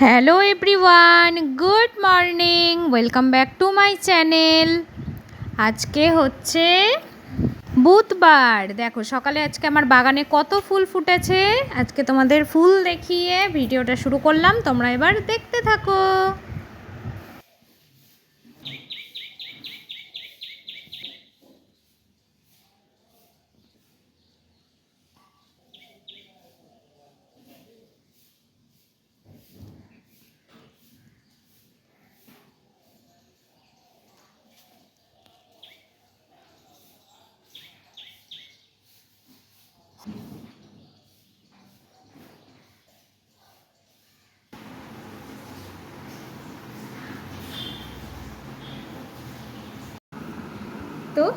Hello everyone good morning welcome back to my channel আজকে হচ্ছে বুধবার। দেখো, সকালে আজকে আমার বাগানে কত ফুল ফুটেছে। আজকে তোমাদের ফুল দেখিয়ে ভিডিওটা শুরু করলাম। তোমরা এবার দেখতে থাকো। তো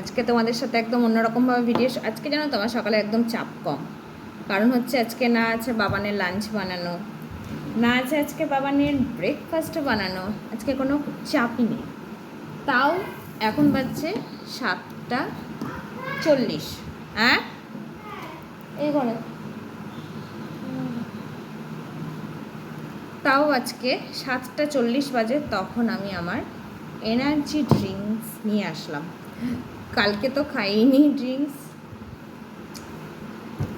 আজকে তোমাদের সাথে একদম অন্যরকমভাবে ভিডিও আজকে জানো তোমার সকালে একদম চাপ কম। কারণ হচ্ছে আজকে না আছে বাবানের লাঞ্চ বানানো, না আছে আজকে বাবানের ব্রেকফাস্ট বানানো, আজকে কোনো চাপই নেই। তাও এখন বাজছে সাতটা চল্লিশ। হ্যাঁ এই ঘরে। তাও আজকে সাতটা চল্লিশ বাজে, তখন আমি আমার এনার্জি ড্রিঙ্কস নিয়ে আসলাম। কালকে তো খাইনি ড্রিঙ্কস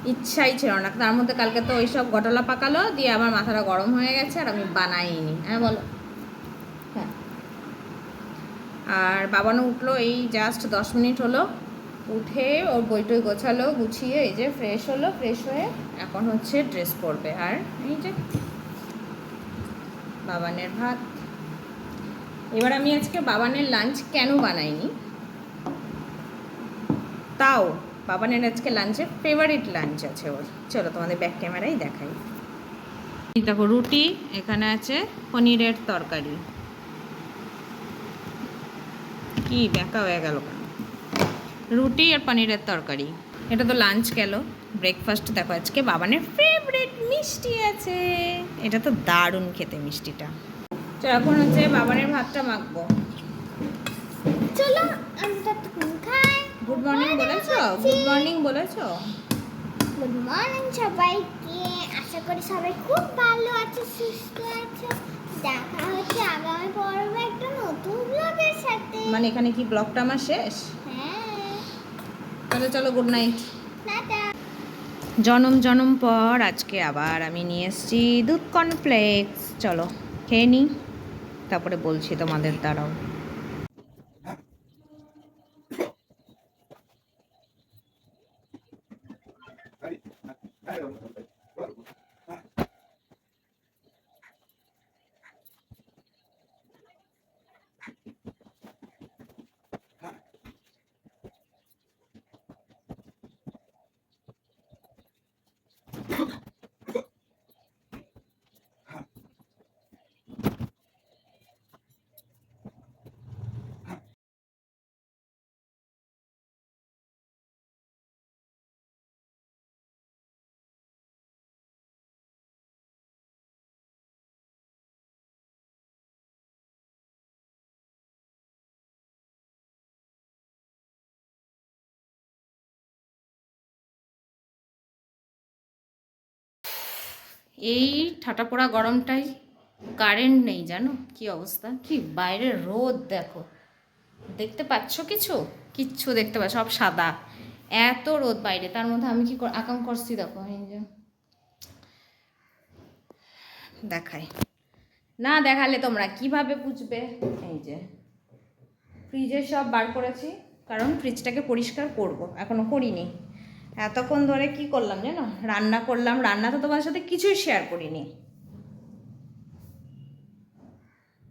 ইচ্ছাই ছিল না। তার মধ্যে কালকে তো ওই সব গটলা পাকালো, দিয়ে আমার মাথাটা গরম হয়ে গেছে আর আমি বানাইনি। হ্যাঁ বলো। হ্যাঁ। আর বাবানো উঠল এই জাস্ট দশ মিনিট হলো। উঠে ওর বইটই গোছালো, গুছিয়ে এই যে ফ্রেশ হলো ফ্রেশ হয়ে এখন হচ্ছে ড্রেস পরবে। আর এই যে বাবানের ভাত। এবার আমি আজকে বাবানের লাঞ্চ কেন বানাইনি? তাও বাবানের আজকে লাঞ্চে ফেভারিট লাঞ্চ আছে ওর। চলো তোমাদের ব্যাক ক্যামেরাই দেখাই। দেখো, রুটি, এখানে আছে পনিরের তরকারি। কি ব্যাকা হয়ে গেল রুটি আর পনিরের তরকারি। এটা তো লাঞ্চ গেল। ব্রেকফাস্ট দেখো আজকে বাবানের ফেভারিট মিষ্টি আছে। এটা তো দারুণ খেতে মিষ্টিটা। তো এখন হচ্ছে বাবানের ভাতটা মাখবো। চলো খাই। গুড মর্নিং বলেছ? গুড মর্নিং বলেছ? গুড মর্নিং সবাইকে। আশা করি সবাই খুব ভালো আছে সুস্থ আছে। দেখা হচ্ছে আগামী পর্বে একটা নতুন ব্লগের সাথে। মানে এখানে কি ব্লগটা আমার শেষ? হ্যাঁ। চলো চলো গুড নাইট টাটা। জনম জনম পর আজকে আবার আমি নিয়ে এসেছি দুধ কর্নফ্লেক্স চলো খেয়ে নিই তারপরে বলছি তোমাদের দ্বারাও 还有 এই ঠাটা পোড়া গরমটাই কারেন্ট নেই জানো? কি অবস্থা? কি বাইরে রোদ দেখো। দেখতে পাচ্ছ কিছু? কিচ্ছু দেখতে পাচ্ছ সব সাদা। এত রোদ বাইরে। তার মধ্যে আমি কি আকাম করছি দেখো, এই যে। দেখাই। না দেখালে তোমরা কীভাবে বুঝবে? এই যে। ফ্রিজে সব বার করেছি, কারণ ফ্রিজটাকে পরিষ্কার করব। এখনও করিনি। এতক্ষণ ধরে কি করলাম জানো? রান্না করলাম। রান্না তো তোমার সাথে কিছুই শেয়ার করিনি।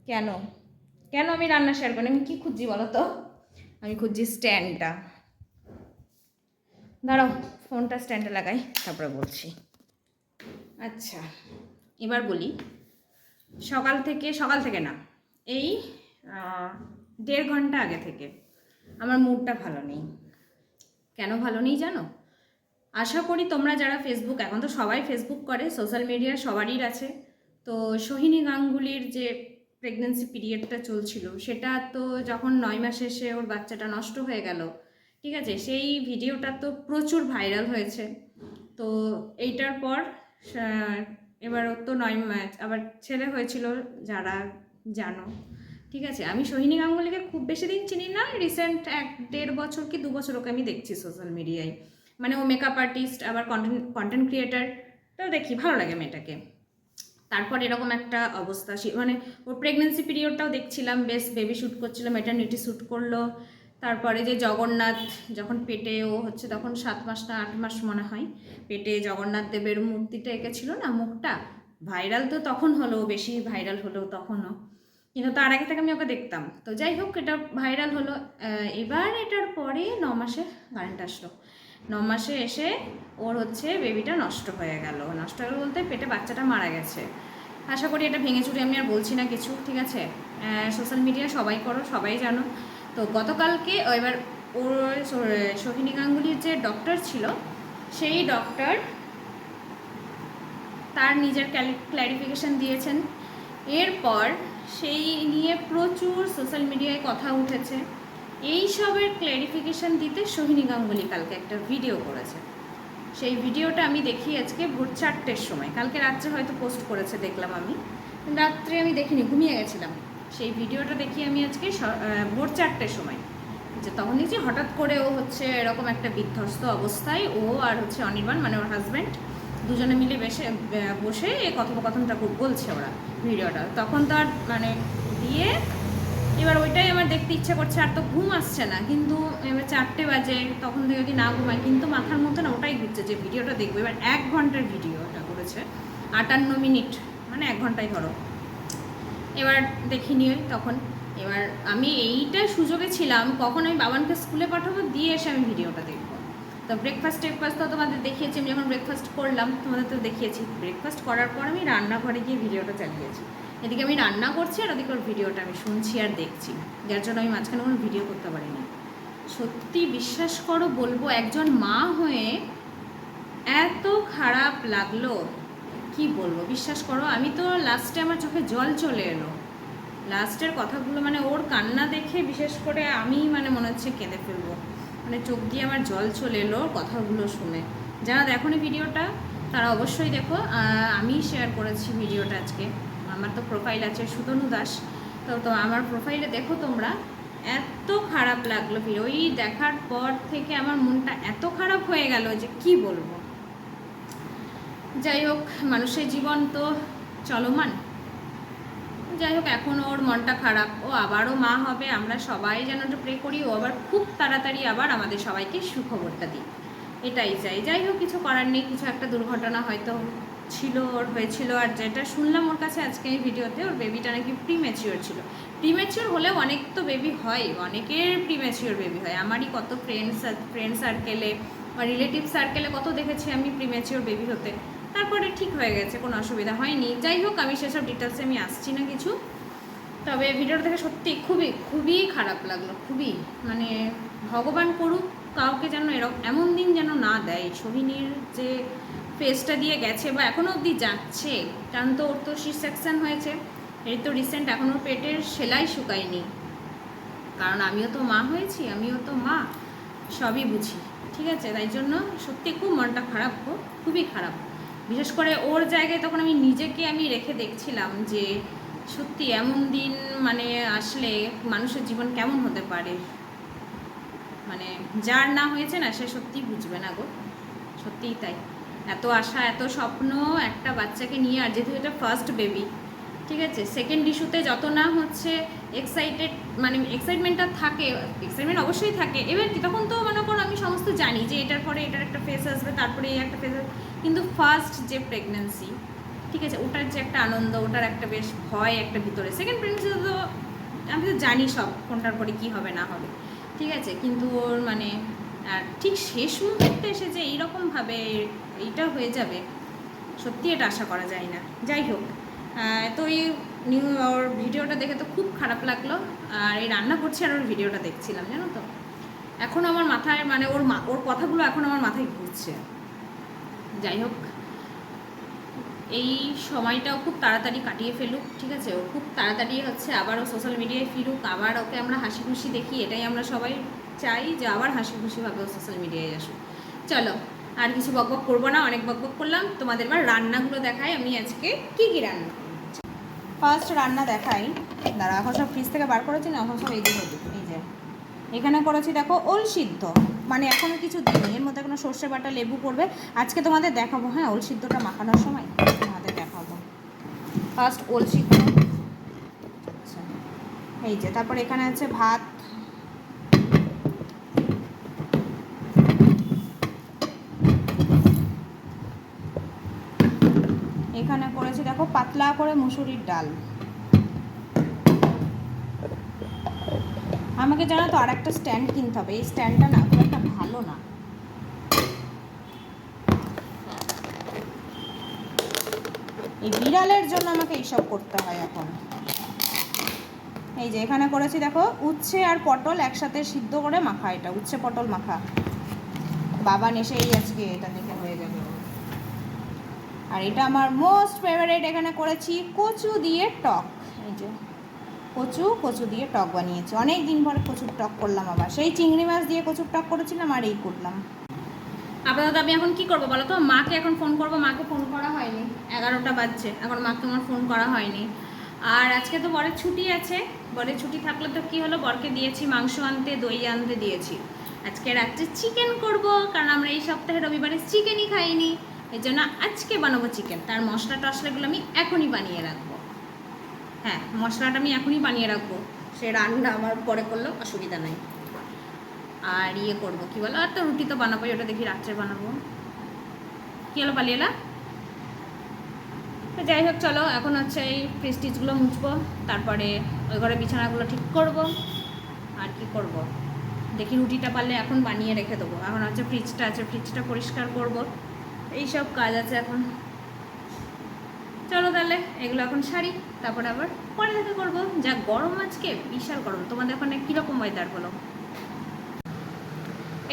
কেন? কেন আমি রান্না শেয়ার করি আমি কি খুঁজছি বলো তো? আমি খুঁজছি স্ট্যান্ডটা দাঁড়াও ফোনটা স্ট্যান্ডে লাগাই, তারপরে বলছি। আচ্ছা এবার বলি। সকাল থেকে সকাল থেকে না, এই দেড় ঘণ্টা আগে থেকে আমার মুডটা ভালো নেই। কেন ভালো নেই জানো? আশা করি তোমরা যারা ফেসবুক এখন তো সবাই ফেসবুক করে সোশ্যাল মিডিয়া সবারই আছে। তো সোহিনী গাঙ্গুলির যে প্রেগনেন্সি পিরিয়ডটা চলছিল, সেটা তো যখন নয় মাস এসে ওর বাচ্চাটা নষ্ট হয়ে গেল, ঠিক আছে? সেই ভিডিওটা তো প্রচুর ভাইরাল হয়েছে। তো এইটার পর এবার ওর তো নয় ম্যাচ আবার ছেলে হয়েছিল যারা জানো, ঠিক আছে? আমি সোহিনী গাঙ্গুলিকে খুব বেশি দিন চিনি না রিসেন্ট এক দেড় বছর কি দু বছর ওকে আমি দেখছি সোশ্যাল মিডিয়ায় মানে ও মেকআপ আর্টিস্ট আবার কন্টেন্ট কন্টেন্ট ক্রিয়েটার তো দেখি, ভালো লাগে মেয়েটাকে। তারপর এরকম একটা অবস্থা মানে ওর প্রেগনেন্সি পিরিয়ডটাও দেখছিলাম, বেশ বেবি শ্যুট করছিল মেটার্নিটি শ্যুট করল। তারপরে যে জগন্নাথ, যখন পেটে ও হচ্ছে তখন সাত মাস না আট মাস মনে হয়, পেটে জগন্নাথ দেবের মূর্তিটা এঁকেছিল না, মুখটা ভাইরাল তো তখন হলো বেশি ভাইরাল হলো তখনও। কিন্তু তার আগে থেকে আমি ওকে দেখতাম। তো যাই হোক, এটা ভাইরাল হলো। এবার এটার পরে ন মাসে কারেন্ট আসলো। ন মাসে এসে ওর হচ্ছে বেবিটা নষ্ট হয়ে গেল। নষ্ট হয়ে বলতে পেটে বাচ্চাটা মারা গেছে। আশা করি এটা ভেঙে চুরে আমি আর বলছি না কিছু, ঠিক আছে? সোশ্যাল মিডিয়া সবাই করো, সবাই জানো। তো গতকালকে এবার ওর সোহিনী গাঙ্গুলির যে ডক্টর ছিল, সেই ডক্টর তার নিজের ক্ল্যারিফিকেশন দিয়েছেন। এরপর সেই নিয়ে প্রচুর সোশ্যাল মিডিয়ায় কথা উঠেছে। এই সবের ক্ল্যারিফিকেশন দিতে সোহিনী গাঙ্গুলি কালকে একটা ভিডিও করেছে। সেই ভিডিওটা আমি দেখি আজকে ভোর চারটের সময়। কালকে রাত্রে হয়তো পোস্ট করেছে, দেখলাম আমি। রাত্রে আমি দেখিনি, ঘুমিয়ে গেছিলাম। সেই ভিডিওটা দেখি আমি আজকে ভোর চারটের সময়। যে তখন দেখছি হঠাৎ করে ও হচ্ছে এরকম একটা বিধ্বস্ত অবস্থায় ও আর হচ্ছে অনির্বাণ মানে ওর হাজব্যান্ড দুজনে মিলে বেসে বে- বসে এই কথোপকথনটা বলছে ওরা ভিডিওটা তখন তো আর মানে দিয়ে এবার ওইটাই আমার দেখতে ইচ্ছে করছে, আর তো ঘুম আসছে না। কিন্তু এবার চারটে বাজে, তখন থেকে যদি না ঘুমাই কিন্তু মাথার মধ্যে না ওটাই ঘুরছে যে ভিডিওটা দেখব। এবার এক ঘণ্টার ভিডিওটা করেছে, আটান্ন মিনিট মানে এক ঘন্টাই ধরো। এবার দেখিনি তখন। এবার আমি এইটা সুযোগে ছিলাম, কখন আমি বাবানকে স্কুলে পাঠাবো, দিয়ে এসে আমি ভিডিওটা দেখব। তো ব্রেকফাস্ট টেকফাস্ট তো তোমাদের দেখিয়েছি, আমি যখন ব্রেকফাস্ট করলাম, তোমাদের তো দেখিয়েছি। ব্রেকফাস্ট করার পর আমি রান্নাঘরে গিয়ে ভিডিওটা চালিয়েছি। এদিকে আমি রান্না করছি আর ওদিকে ওর ভিডিওটা আমি শুনছি আর দেখছি। যার জন্য আমি মাঝখানে কোনো ভিডিও করতে পারিনি। সত্যি বিশ্বাস করো, বলব একজন মা হয়ে এত খারাপ লাগল। কি বলব? বিশ্বাস করো, আমি তো লাস্টে আমার চোখে জল চলে এলো। লাস্টের কথাগুলো মানে ওর কান্না দেখে বিশেষ করে আমি মানে মনে হচ্ছে কেঁদে ফেলব। মানে চোখ দিয়ে আমার জল চলে এলো কথাগুলো শুনে। যারা দেখোনি ভিডিওটা, তারা অবশ্যই দেখো। আমি শেয়ার করেছি ভিডিওটা আজকে। আমার তো প্রোফাইল আছে সুতনু দাস। তো তো আমার প্রোফাইলে দেখো তোমরা, এত খারাপ লাগল ভিডিও ওই দেখার পর থেকে আমার মনটা এত খারাপ হয়ে গেল যে কি বলব। যাই হোক, মানুষের জীবন তো চলমান। যাই হোক, এখন ওর মনটা খারাপ। ও আবারও মা হবে, আমরা সবাই যেন একটু প্রে করি। ও আবার খুব তাড়াতাড়ি আবার আমাদের সবাইকে সুখবরটা দিই এটাই চাই। যাই হোক, কিছু করার নেই, কিছু একটা দুর্ঘটনা হয়তো ছিল, ওর হয়েছিল, আর যেটা শুনলাম ওর কাছে আজকে এই ভিডিওতে, ওর বেবিটা নাকি প্রিম্যাচিওর ছিল। প্রিম্যাচিওর হলেও অনেক তো বেবি হয়, অনেকের প্রিম্যাচিওর বেবি হয়। আমারই কত ফ্রেন্ডস ফ্রেন্ড সার্কেলে বা রিলেটিভ সার্কেলে কত দেখেছি আমি প্রিম্যাচিওর বেবি হতে। তারপরে ঠিক হয়ে গেছে, কোনো অসুবিধা হয়নি। যাই হোক, আমি সেসব ডিটেলসে আমি আসছি না কিছু। তবে ভিডিওটা দেখে সত্যি খুবই খুবই খারাপ লাগল, খুবই। মানে ভগবান করুক, কাউকে যেন এরকম এমন দিন যেন না দেয়। সোহিনীর যে ফেসটা দিয়ে গেছে বা এখনও অবধি যাচ্ছে, কারণ তো ওর তো সি সেকশন হয়েছে এর তো রিসেন্ট এখনও পেটের সেলাই শুকায়নি। কারণ আমিও তো মা হয়েছি, আমিও তো মা, সবই বুঝি, ঠিক আছে? তাই জন্য সত্যি খুব মনটা খারাপ গো, খুবই খারাপ। বিশেষ করে ওর জায়গায় তখন আমি নিজেকে আমি রেখে দেখছিলাম যে সত্যি এমন দিন মানে আসলে মানুষের জীবন কেমন হতে পারে। মানে যার না হয়েছে না, সে সত্যিই বুঝবে না গো, সত্যিই তাই। এত আশা, এত স্বপ্ন একটা বাচ্চাকে নিয়ে আর যেহেতু এটা ফার্স্ট বেবি ঠিক আছে? সেকেন্ড ইস্যুতে যত না হচ্ছে এক্সাইটেড মানে এক্সাইটমেন্টটা থাকে এক্সাইটমেন্ট অবশ্যই থাকে। এবার কি, তখন তো মনে করো আমি সমস্ত জানি যে এটার পরে এটার একটা ফেস আসবে, তারপরে এই একটা ফেস আসবে। কিন্তু ফার্স্ট যে প্রেগনেন্সি ঠিক আছে? ওটার যে একটা আনন্দ, ওটার একটা বেশ ভয় একটা ভিতরে। সেকেন্ড প্রেগনেন্সি তো আমি তো জানি সব কোনটার পরে কী হবে, না হবে। ঠিক আছে? কিন্তু ওর মানে আর ঠিক শেষ মুহূর্তে এসে যে এইরকমভাবে এইটা হয়ে যাবে, সত্যি এটা আশা করা যায় না। যাই হোক তো এই নিউ ওর ভিডিওটা দেখে তো খুব খারাপ লাগল, আর এই রান্না করছি আর ওর ভিডিওটা দেখছিলাম, জানো তো? এখন আমার মাথায় মানে ওর মা, ওর কথাগুলো এখন আমার মাথায় ঘুরছে। যাই হোক, এই সময়টাও খুব তাড়াতাড়ি কাটিয়ে ফেলুক, ঠিক আছে? ও খুব তাড়াতাড়ি হচ্ছে আবারও সোশ্যাল মিডিয়ায় ফিরুক, আবার ওকে আমরা হাসি খুশি দেখি, এটাই আমরা সবাই চাই যে আবার হাসি খুশিভাবে ও সোশ্যাল মিডিয়ায় আসুক। চলো, আর কিছু বকবক করব না, অনেক বকবক করলাম। তোমাদের এবার রান্নাগুলো দেখাই, আমি আজকে কি কি রান্না ফার্স্ট রান্না দেখাই। দাঁড়া এখন সব ফ্রিজ থেকে বার করেছি না, এখন সব এই দিকে এই যে। এখানে করেছি দেখো ওল সিদ্ধ। মানে এখনও কিছু দিইনি, এর মধ্যে কোনো সর্ষে বাটা, লেবু পড়বে। আজকে তোমাদের দেখাবো হ্যাঁ ওল সিদ্ধটা মাখানোর সময়? তোমাদের দেখাবো। ফার্স্ট ওল সিদ্ধ। আচ্ছা এই যে, তারপর এখানে আছে ভাত এখানে করেছি, দেখো, পাতলা করে মুসুরির ডাল। আমাকে জানো তো আর একটা স্ট্যান্ড কিনতে হবে। এই স্ট্যান্ডটা না, খুব একটা ভালো না। এই বিড়ালের জন্য আমাকে এইসব করতে হয় এখন। এই যে, এখানে করেছি, দেখো, উচ্ছে আর পটল একসাথে সিদ্ধ করে মাখা এটা, উচ্ছে পটল মাখা। বাবা নেসেই আজকে এটা। আর এটা আমার মোস্ট ফেভারিট এখানে করেছি কচু দিয়ে টক। এই যে, কচু কচু দিয়ে টক বানিয়েছি। অনেক দিন পরে কচুর টক করলাম আবার। সেই চিংড়ি মাছ দিয়ে কচুর টক করেছিলাম আর এই করলাম। আপাতত আমি এখন কি করব বলো তো? মাকে এখন ফোন করব। মাকে ফোন করা হয়নি। এগারোটা বাজছে। এখন মাকে আমার ফোন করা হয়নি। আর আজকে তো বরের ছুটি আছে। বরের ছুটি থাকলে তো কি হলো? বরকে দিয়েছি মাংস আনতে, দই আনতে দিয়েছি। আজকে রাত্রে চিকেন করব। কারণ আমরা এই সপ্তাহে রবিবারে চিকেনই খাইনি। এই জন্য আজকে বানাবো চিকেন তার মশলা টশলাগুলো আমি এখনই বানিয়ে রাখব। হ্যাঁ মশলাটা আমি এখনই বানিয়ে রাখব। সে রান্না আমার পরে করলেও অসুবিধা নাই। আর ইয়ে করব, কী বলো? আর তো রুটি তো বানাবোই, ওটা দেখি রাত্রে বানাবো। কী হলো পালিয়েলা তো যাই হোক, চলো, এখন হচ্ছে এই প্রেস্টিজগুলো মুছবো। তারপরে ওই ঘরে বিছানাগুলো ঠিক করব। আর কি করব? দেখি রুটিটা পারলে এখন বানিয়ে রেখে দেবো। এখন হচ্ছে ফ্রিজটা আছে ফ্রিজটা পরিষ্কার করব। এই সব কাজ আছে এখন। চলো তাহলে, এগুলো এখন সারি, তারপর আবার পরে দেখা করব। যা গরম আজকে, বিশাল গরম। তোমাদের ওখানে কীরকম ওয়েদার বলো?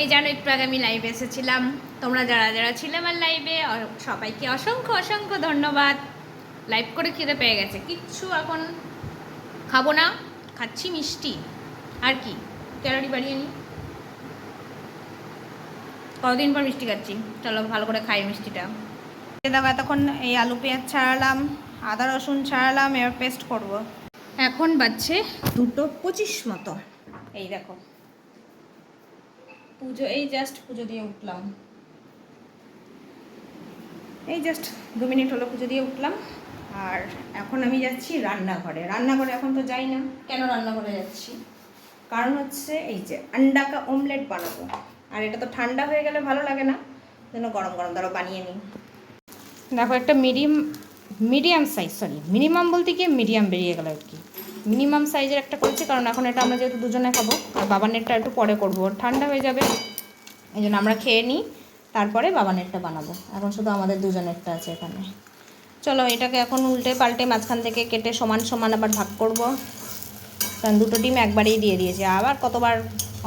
এই জানো, একটু আগে আমি লাইভে এসেছিলাম। তোমরা যারা যারা ছিলে আমার লাইভে সবাইকে অসংখ্য অসংখ্য ধন্যবাদ। লাইভ করে খেতে পেয়ে গেছে। কিচ্ছু এখন খাব না, খাচ্ছি মিষ্টি। আর কি? ক্যালোরি বাড়িয়ে নিই কতদিন পর মিষ্টি খাচ্ছি? চলো ভালো করে খাই মিষ্টিটা। দেখো এতক্ষণ এই আলু পেঁয়াজ ছাড়ালাম আদা রসুন ছাড়ালাম এবার পেস্ট করব। এখন বাজছে দুটো পঁচিশ মতো। এই দেখো। পুজো এই জাস্ট পুজো দিয়ে উঠলাম। এই জাস্ট দু মিনিট হলো পুজো দিয়ে উঠলাম। আর এখন আমি যাচ্ছি রান্নাঘরে। রান্নাঘরে এখন তো যাই না। কেন রান্নাঘরে যাচ্ছি? কারণ হচ্ছে এই যে আন্ডা কা অমলেট বানাবো। আর এটা তো ঠান্ডা হয়ে গেলে ভালো লাগে না, যেন গরম গরম ধরো বানিয়ে নিই। দেখো, একটা medium medium size sorry minimum বলতে গিয়ে মিডিয়াম বেরিয়ে গেল আর কি। মিনিমাম সাইজের একটা করছি, কারণ এখন এটা আমরা যেহেতু দুজনে খাব, আর বাবানেরটা একটু পরে করব। ঠান্ডা হয়ে যাবে, এই জন্য আমরা খেয়ে নিই, তারপরে বাবানেরটা বানাবো। এখন শুধু আমাদের দুজনেরটা আছে এখানে। চলো, এটাকে এখন উল্টে পাল্টে মাঝখান থেকে কেটে সমান সমান আবার ভাগ করব। কারণ দুটো ডিম একবারেই দিয়ে দিয়েছি, আবার কতবার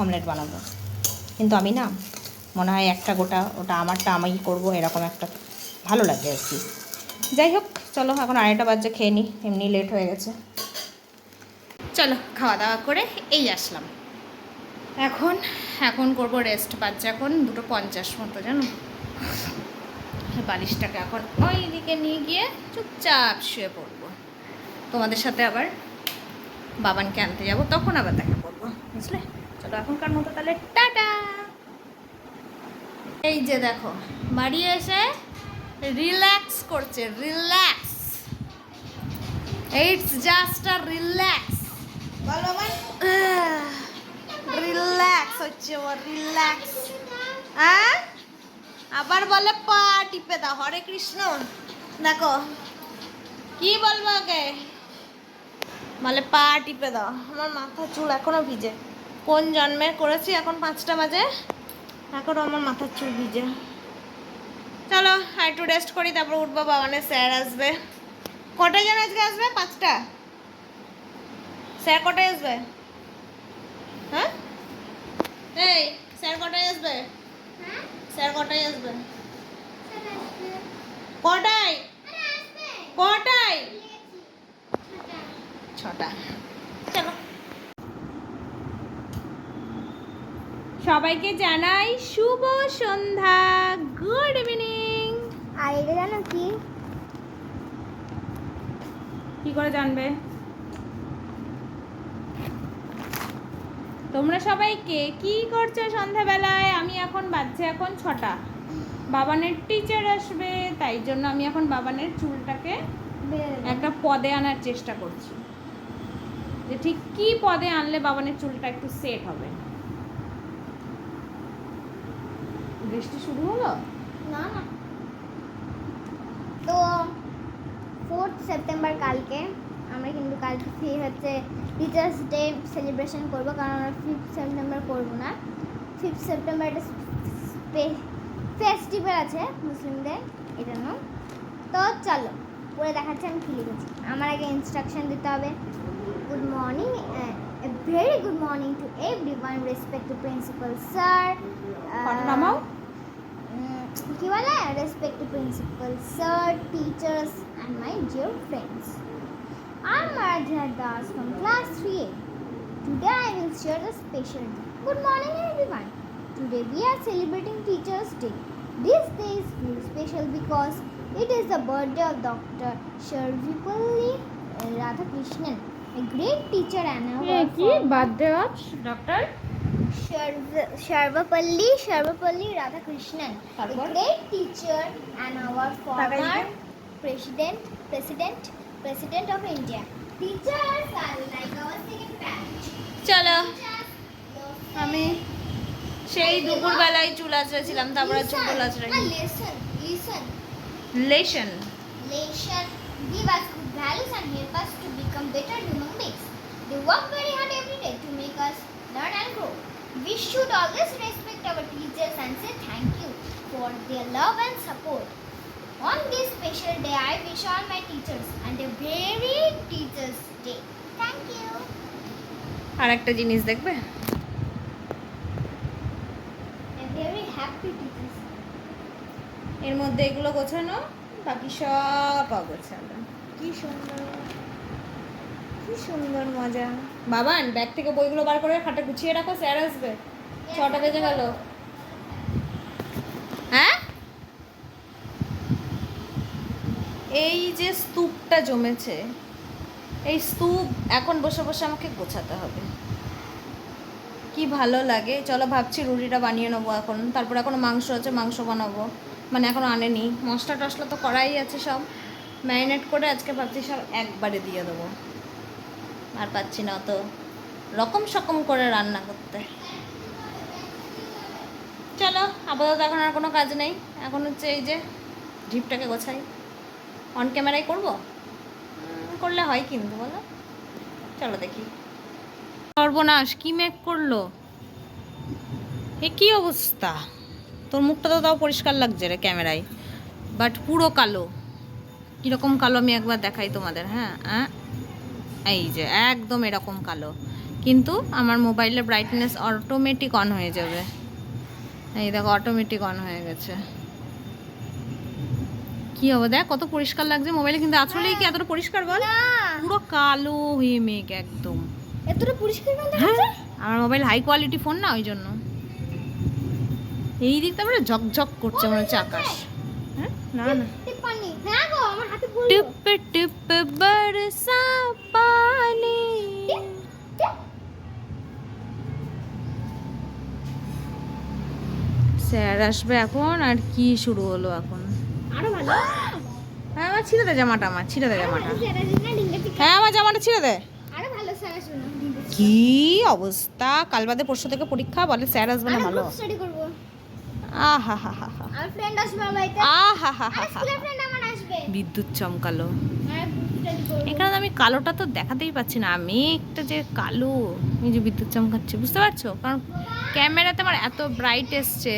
অমলেট বানাবো? কিন্তু আমি না, মনে হয় একটা গোটা, ওটা আমারটা আমি করব, এরকম একটা ভালো লাগে আর কি। যাই হোক, চলো এখন আড়াইটা বাজে, খেয়ে নিই এমনি লেট হয়ে গেছে। চলো, খাওয়া দাওয়া করে এই আসলাম। এখন এখন করব রেস্ট বাচ্চা এখন দুটো পঞ্চাশ মতো, জানো? বালিশটাকে এখন ওই দিকে নিয়ে গিয়ে চুপচাপ শুয়ে পড়ব। তোমাদের সাথে আবার বাবানকে আনতে যাব, তখন আবার দেখা করব, বুঝলে? চলো এখনকার মতো তাহলে টাটা। এই যে দেখো বাড়ি এসে রিল্যাক্স করছে relax it's just a relax relax হচ্ছে ও রিল্যাক্স হ্যাঁ আবার বলে পা টিপে দাও হরে কৃষ্ণ। দেখো কি বলব ওকে? বলে পা টিপে দাও আমার মাথা চুল এখনও ভিজে। কোন জন্মে? করেছি এখন পাঁচটা বাজে। এখনও আমার মাথার চুল ভিজে। চলো, আর একটু রেস্ট করি, তারপর উঠবো, বাবানের স্যার আসবে। কটায় যেন আজকে আসবে? পাঁচটা? স্যার কটায় আসবে? হ্যাঁ? এই, স্যার কটায় আসবে? স্যার কটায় আসবে? কটায়? কটায়? ছটা। চলো। সবাইকে জানাই শুভ সন্ধ্যা। গুড ইভিনিং আর এটা জানো কি? কি করে জানবে? তোমরা সবাইকে কি? করছ সন্ধ্যাবেলায়? আমি এখন বাজছে এখন ছটা। বাবানের টিচার আসবে তাই জন্য আমি এখন বাবানের চুলটাকে একটা পদে আনার চেষ্টা করছি। যে ঠিক কি পদে আনলে বাবানের চুলটা একটু সেট হবে। বৃষ্টি শুরু হলো? না না। তো ফোর্থ সেপ্টেম্বর কালকে আমরা কিন্তু কালকে ফি হচ্ছে টিচার্স ডে সেলিব্রেশন করব কারণ আমরা ফিফথ সেপ্টেম্বর করব না। ফিফথ সেপ্টেম্বর একটা ফেস্টিভ্যাল আছে মুসলিমদের এই জন্য। তো চলো পরে দেখাচ্ছি আমি কী লিখেছি। আমার আগে ইনস্ট্রাকশন দিতে হবে। Good morning very good morning to everyone respect to principal sir কি বলে respect to principal sir teachers and my dear friends I'm Aradhya Das from class 3A. Today I will share a special day. Good morning everyone. Today we are celebrating Teachers Day. This day is very special because it is the birthday of Dr. Sharvipalli Radhakrishnan, a great teacher and our former- birthday of our former তাকাইবে? president, president, president of India. Teachers are like our second parents. চলো আমি সেই দুপুরবেলায় চুল আঁচড়েছিলাম তারপরে চুল listen, আঁচড়ে ah, listen, listen, lesson listen, give us good values and help us to become better human beings. They work very hard every day to make us learn and grow. We should always respect our teachers and say thank you for their love and support. On this special day, I wish all my teachers and a very Teachers Day. Thank you. আর একটা জিনিস দেখবে এর মধ্যে এগুলো গোছানো বাকি সব অগোছানো কি সুন্দর কি সুন্দর মজা। বাবান ব্যাগ থেকে বইগুলো বার করে খাটে গুছিয়ে রাখো স্যার আসবে। ছটা বেজে গেল। হ্যাঁ? এই যে স্তূপটা জমেছে এই স্তূপ এখন বসে বসে আমাকে গোছাতে হবে। কি ভালো লাগে। চলো ভাবছি রুটিটা বানিয়ে নেব এখন। তারপর এখন মাংস আছে মাংস বানাবো। মানে এখন আনেনি। মশলা টশলা তো করাই আছে সব। ম্যারিনেট করে আজকে ভাবছি সব একবারে দিয়ে দেবো। আর পাচ্ছি না অত রকম সকম করে রান্না করতে। চলো, আপাতত এখন আর কোনো কাজ নেই। এখন হচ্ছে এই যে ঢিপটাকে গোছাই। অন ক্যামেরায় করব? করলে হয় কিন্তু, বলো। চলো দেখি। সর্বনাশ, কি মেক করল? এ কি অবস্থা? তোর মুখটা তো তাও পরিষ্কার লাগছে রে ক্যামেরায় বাট পুরো কালো। কীরকম কালো আমি একবার দেখাই তোমাদের হ্যাঁ? হ্যাঁ এই যে একদম এরকম কালো। কিন্তু আমার মোবাইলের ব্রাইটনেস অটোমেটিক অন হয়ে যাবে। এই দেখো অটোমেটিক অন হয়ে গেছে। কি হবে দেখ কত পরিষ্কার লাগছে মোবাইলে কিন্তু আসলেই কি এতটা পরিষ্কার বল? পুরো কালো হয়ে মেঘ একদম। এতটা পরিষ্কার হ্যাঁ আমার মোবাইল হাই কোয়ালিটি ফোন না ওই জন্য। এই দিকটা আমরা ঝকঝক করছে মনে হচ্ছে আকাশ। হ্যাঁ না না। পানি। গো আমার হাতে টিপ টিপ বরসা স্যার আসবে এখন আর কি শুরু হলো এখন? হ্যাঁ আমার ছিঁড়ে দে জামাটা আমার ছিঁড়ে দে জামাটা। হ্যাঁ আমার জামাটা ছিঁড়ে দে। কি অবস্থা? কাল বাদে পরশু থেকে পরীক্ষা বলে স্যার আসবে না ভালো। আহা হা হা হা আহা হা হা হা বিদ্যুৎ চমকালো। করব। এখানে আমি কালোটা তো দেখাতেই পাচ্ছি না আমি একটা যে কালো এই যে বিদ্যুৎ চমকাচ্ছে বুঝতে পারছ? কারণ ক্যামেরাতে আমার এত ব্রাইট এসছে।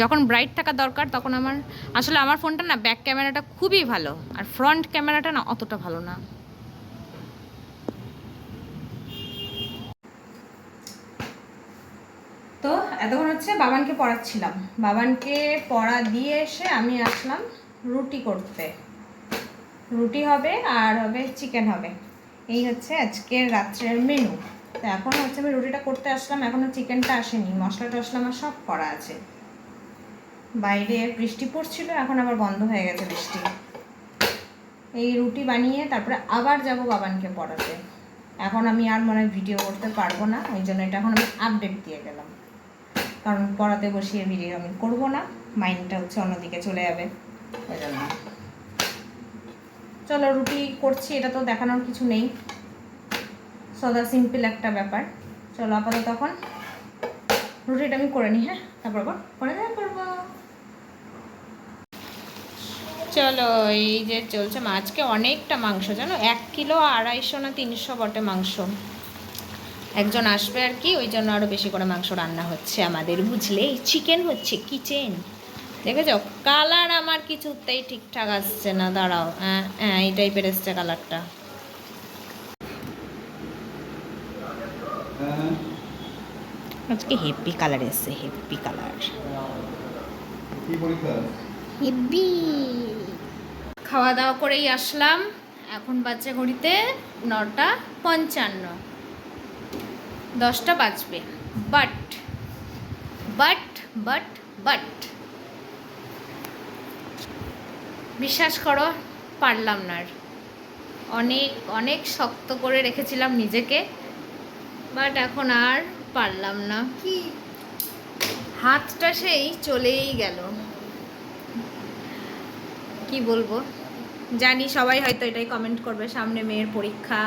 যখন ব্রাইট থাকা দরকার, তখন আমার, আসলে আমার ফোনটা না ব্যাক ক্যামেরাটা খুবই ভালো, আর ফ্রন্ট ক্যামেরাটা না অতটা ভালো না। তো এতক্ষণ হচ্ছে বাবানকে পড়াচ্ছিলাম। বাবানকে পড়া দিয়ে এসে আমি আসলাম রুটি করতে। রুটি হবে আর হবে চিকেন হবে। এই হচ্ছে আজকের রাত্রের মেনু তো এখন হচ্ছে আমি রুটিটা করতে আসলাম এখনও চিকেনটা আসেনি মশলা টশলা আমার সব করা আছে। বাইরে বৃষ্টি পড়ছিল, এখন আবার বন্ধ হয়ে গেছে বৃষ্টি। এই রুটি বানিয়ে তারপরে আবার যাব বাবানকে পড়াতে। এখন আমি আর মনে ভিডিও করতে পারব না ওই জন্য এটা এখন আমি আপডেট দিয়ে গেলাম। কারণ পড়াতে বসিয়ে ভিডিও আমি করব না, মাইন্ডটা হচ্ছে অন্যদিকে চলে যাবে। ওই জন্য। চলো রুটি করছি, এটা তো দেখানোর কিছু নেই। সদা সিম্পল একটা ব্যাপার। চলো আপাতত তখন রুটিটা আমি করে নিই হ্যাঁ? তারপর আবার পরে দেখা করব। চলো, এই যে চলছে আজকে অনেকটা মাংস, জানো? এক কিলো আড়াইশো না তিনশো বটে মাংস। একজন আসবে আর কি, ওই জন্য আরও বেশি করে মাংস রান্না হচ্ছে আমাদের, বুঝলে? চিকেন হচ্ছে কিচেন দেখেছ? কালার আমার কিছুতেই ঠিকঠাক আসছে না, দাঁড়াও। হ্যাঁ হ্যাঁ এই টাইপের এসছে কালারটা আজকে হেপি কালার এসছে হেপি কালার হেব্বি। খাওয়া দাওয়া করেই আসলাম। এখন বাজছে ঘড়িতে নটা পঞ্চান্ন। দশটা বাজবে। But but but but. বিশ্বাস করো, পারলাম না আর। অনেক অনেক শক্ত করে রেখেছিলাম নিজেকে। বাট এখন আর পারলাম না। কি? হাতটা সেই চলেই গেল। কি বলব? জানি সবাই হয়তো এটাই কমেন্ট করবে সামনে মেয়ের পরীক্ষা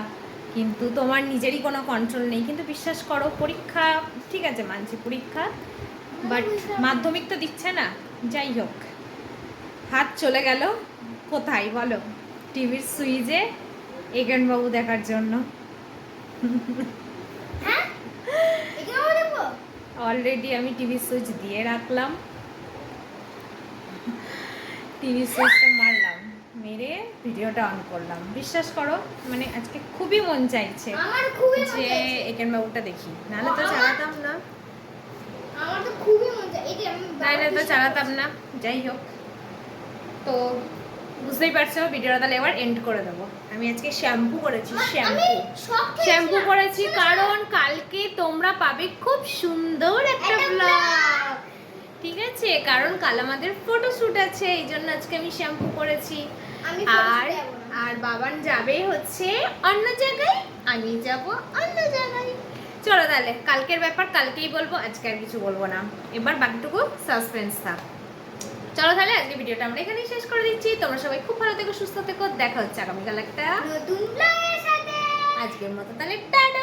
কিন্তু তোমার নিজেরই কোনো কন্ট্রোল নেই। কিন্তু বিশ্বাস করো পরীক্ষা ঠিক আছে মানছি পরীক্ষা বাট মাধ্যমিক তো দিচ্ছে না যাই হোক। হাত চলে গেল কোথায় বলো? টিভির সুইচে এগেনবাবু দেখার জন্য। হ্যাঁ? অলরেডি আমি টিভি সুইচ দিয়ে রাখলাম। টিভি সুইচটা মারলাম মেরে ভিডিওটা অন করলাম। বিশ্বাস করো মানে আজকে খুবই মন চাইছে আমার খুবই যে। একেন বাবুটা দেখি। নাহলে তো চালাতাম না। আমার তো খুবই মন চাই এই যে আমি নাহলে তো চালাতাম না। যাই হোক তো বুঝতেই পারছ ভিডিওটা তাহলে এবার এন্ড করে দেবো। আমি আজকে শ্যাম্পু করেছি শ্যাম্পু শ্যাম্পু করেছি কারণ কালকে তোমরা পাবে খুব সুন্দর একটা একটা ব্লগ ঠিক আছে কারণ কাল আমাদের ফটো শুট আছে এই জন্য আজকে আমি শ্যাম্পু করেছি আর আর বাবান যাবে হচ্ছে অন্য জায়গায় আমি যাব অন্য জায়গায়। চলো তাহলে কালকের ব্যাপার কালকেই বলব আজকে আর কিছু বলব না। এবার বাকিটুকু সাসপেন্স থাক। চলো তাহলে আজকে ভিডিওটা আমরা এখানেই শেষ করে দিচ্ছি। তোমরা সবাই খুব ভালো থেকো সুস্থ থেকো। দেখা হচ্ছে আগামীকাল একটা নতুন আজকের মতো তাহলে টাটা